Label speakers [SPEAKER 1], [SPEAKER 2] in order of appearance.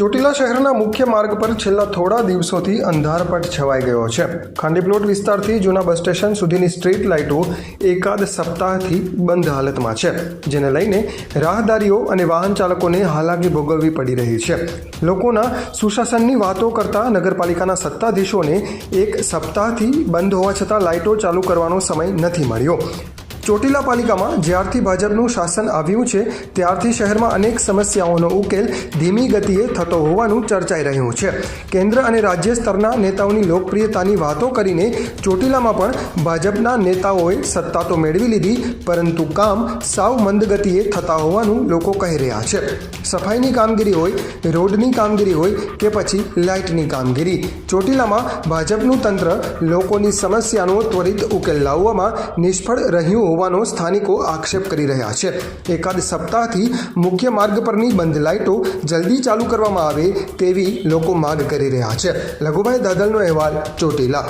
[SPEAKER 1] ચોટીલા શહેરના મુખ્ય માર્ગ પર છેલ્લા થોડા દિવસોથી અંધારપટ છવાઈ ગયો છે. ખાંડીપ્લોટ વિસ્તારથી જૂના બસ સ્ટેશન સુધીની સ્ટ્રીટ લાઇટો એકાદ સપ્તાહથી બંધ હાલતમાં છે, જેને લઈને રાહદારીઓ અને વાહન ચાલકોને હાલાકી ભોગવવી પડી રહી છે. લોકોના સુશાસનની વાતો કરતા નગરપાલિકાના સત્તાધીશોને એક સપ્તાહથી બંધ હોવા છતાં લાઇટો ચાલુ કરવાનો સમય નથી મળ્યો. ચોટીલા પાલિકામાં જ્યારથી ભાજપનું શાસન આવ્યું છે, ત્યારથી શહેરમાં અનેક સમસ્યાઓનો ઉકેલ ધીમી ગતિએ થતો હોવાનું ચર્ચાઈ રહ્યું છે. કેન્દ્ર અને રાજ્ય સ્તરના નેતાઓની લોકપ્રિયતાની વાતો કરીને ચોટીલામાં પણ ભાજપના નેતાઓએ સત્તા તો મેળવી લીધી, પરંતુ કામ સાવ મંદ ગતિએ થતા હોવાનું લોકો કહી રહ્યા છે. સફાઈની કામગીરી હોય, રોડની કામગીરી હોય કે પછી લાઇટની કામગીરી. ચોટીલામાં ભાજપનું તંત્ર લોકોની સમસ્યાનો ત્વરિત ઉકેલ લાવવામાં નિષ્ફળ રહ્યું હોવાનો સ્થાનિકો આક્ષેપ કરી રહ્યા છે. એકાદ સપ્તાહથી મુખ્ય માર્ગ પરની બંધ લાઇટો જલ્દી ચાલુ કરવામાં આવે તેવી લોકો માંગ કરી રહ્યા છે. લઘુભાઈ દાદલનો અહેવાલ ચોટીલા.